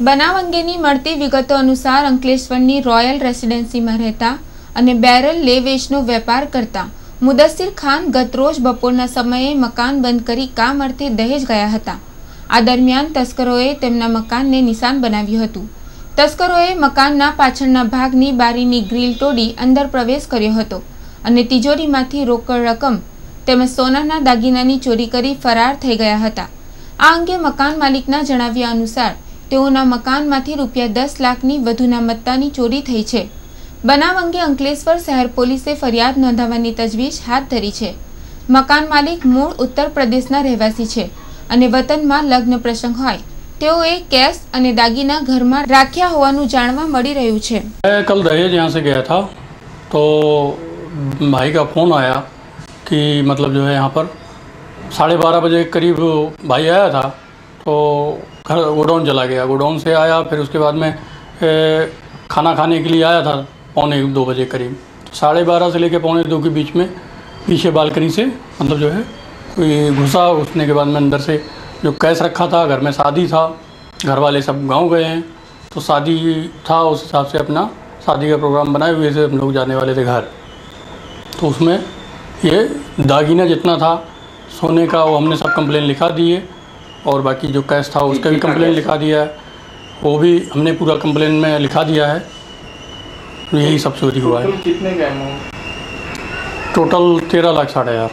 બનાવ અંગેની મળતી વિગતો અનુસાર અંકલેશ્વરની રોયલ રેસિડેન્સીમાં રહેતા અને બેરલ લે વેચનો વેપાર કરતા મુદસ્સિર ખાન ગતરોજ બપોરના સમયે મકાન બંધ કરી કામ અર્થે દહેજ ગયા હતા. આ દરમિયાન તસ્કરોએ તેમના મકાનને નિશાન બનાવ્યું હતું. તસ્કરોએ મકાનના પાછળના ભાગની બારીની ગ્રીલ તોડી અંદર પ્રવેશ કર્યો હતો અને તિજોરીમાંથી રોકડ રકમ તેમજ સોનાના દાગીનાની ચોરી કરી ફરાર થઈ ગયા હતા. આ અંગે મકાન માલિકના જણાવ્યા અનુસાર તેઓના મકાનમાંથી રૂપિયા દસ લાખની વધુના મત્તાની ચોરી થઈ છે બનાવ અંગે અંકલેશ્વર શહેર પોલીસે ફરિયાદ નોંધાવવાની તજવીજ હાથ ધરી છે મકાન માલિક મૂળ ઉત્તર પ્રદેશના રહેવાસી છે અને વતનમાં લગ્ન પ્રસંગ હોય તેઓએ કેશ અને દાગીના ઘરમાં રાખ્યા હોવાનું જાણવા મળી રહ્યું છે मैं कल दहेज यहाँ से गया था तो भाई का फ़ोन आया कि मतलब जो है यहाँ पर साढ़े बारह बजे के करीब भाई आया था तो घर गोडाउन चला गया। गोडाउन से आया फिर उसके बाद में ए, खाना खाने के लिए आया था पौने दो बजे करीब। साढ़े बारह से लेकर पौने दो के बीच में पीछे बालकनी से मतलब जो है कोई घुसा घुसने के बाद में अंदर से जो कैश रखा था घर में शादी था घर वाले सब गाँव गए हैं तो शादी था उस हिसाब से अपना शादी का प्रोग्राम बनाए हुए थे हम लोग जाने वाले थे घर। तो उसमें ये दागीना जितना था सोने का वो हमने सब कंप्लेन लिखा दिए और बाकी जो कैश था उसका भी कंप्लेन लिखा दिया है। वो भी हमने पूरा कंप्लेन में लिखा दिया है। यही सब चोरी हुआ है। कितने का अमाउंट टोटल तेरह लाख साढ़े हज़ार